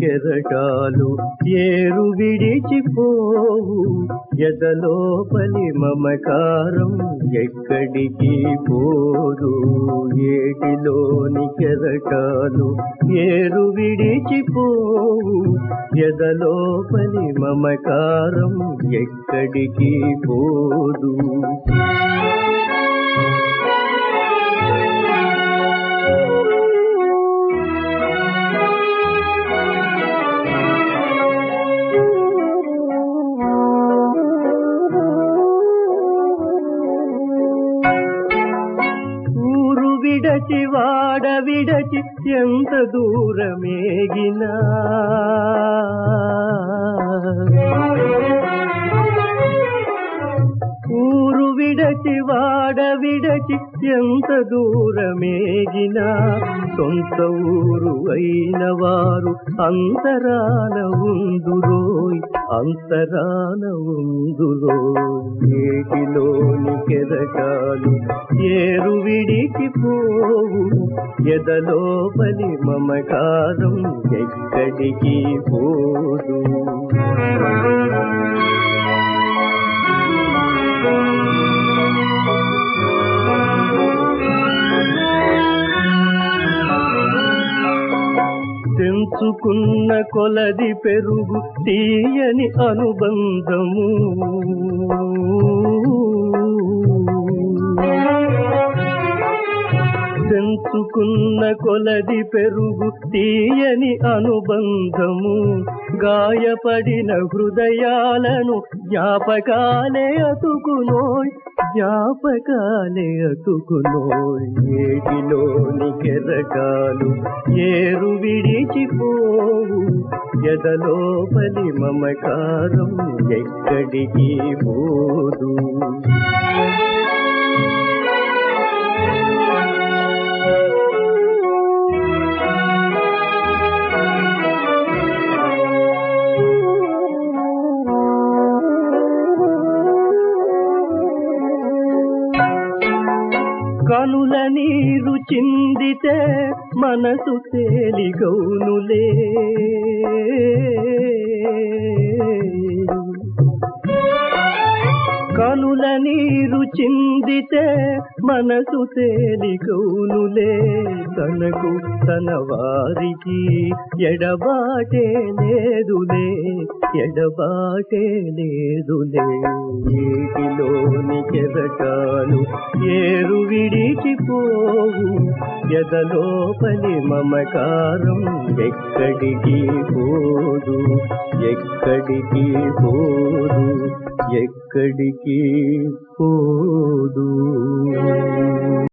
కెరటాలు ఏరు విడిచిపోవు. ఎదలోపలి మమకారం ఎక్కడికి పోదు. ఏటిలోని కెరటాలు ఏరు విడిచిపోవు. ఎదలోపలి మమకారం ఎక్కడికి పోదు. విడచి వాడ విడచి ఎంత దూరమేగినా. ఊరు విడచి వాడ విడచి ఎంత దూరమేగినా. సొంత ఊరు అయిన వారు అంతరాన ఉందురోయ్. అంతరాన ఉందులో నీటిలోని కెరటాలు ఏరు విడికి పోవు ఎదలోపలి మమకారం ఎక్కడికి పోదు? తెంచుకున్న కొలది పెరుగు తీయని అనుబంధము. పెంచుకున్న కొలది పెరుగు తీయని అనుబంధము. గాయపడిన హృదయాలను జ్ఞాపకాలే అతుకునోయ్ జ్ఞాపకాలే అతుకునోయ్. ఏటిలోని కెరకాలు ఏరు విడిచిపోవు ఎదలోపలి మమకారం ఎక్కడికి పోదు. కనుల నీరు చిందితే మనసు తేలిగౌనులే. కనుల నీరు చిందితే మనసు తేలిగౌనులే. తనకు తన వారికి ఎడబాటే లేదులే ఎడబాటే లేదులే. నీటిలో నీటిలోని కెరటాలు ఏరు విడిచిపోవు. ఎదలోపలి మమకారం ఎక్కడికి పోదు? ఎక్కడికి పోదు? ఎక్కడికి పోదు?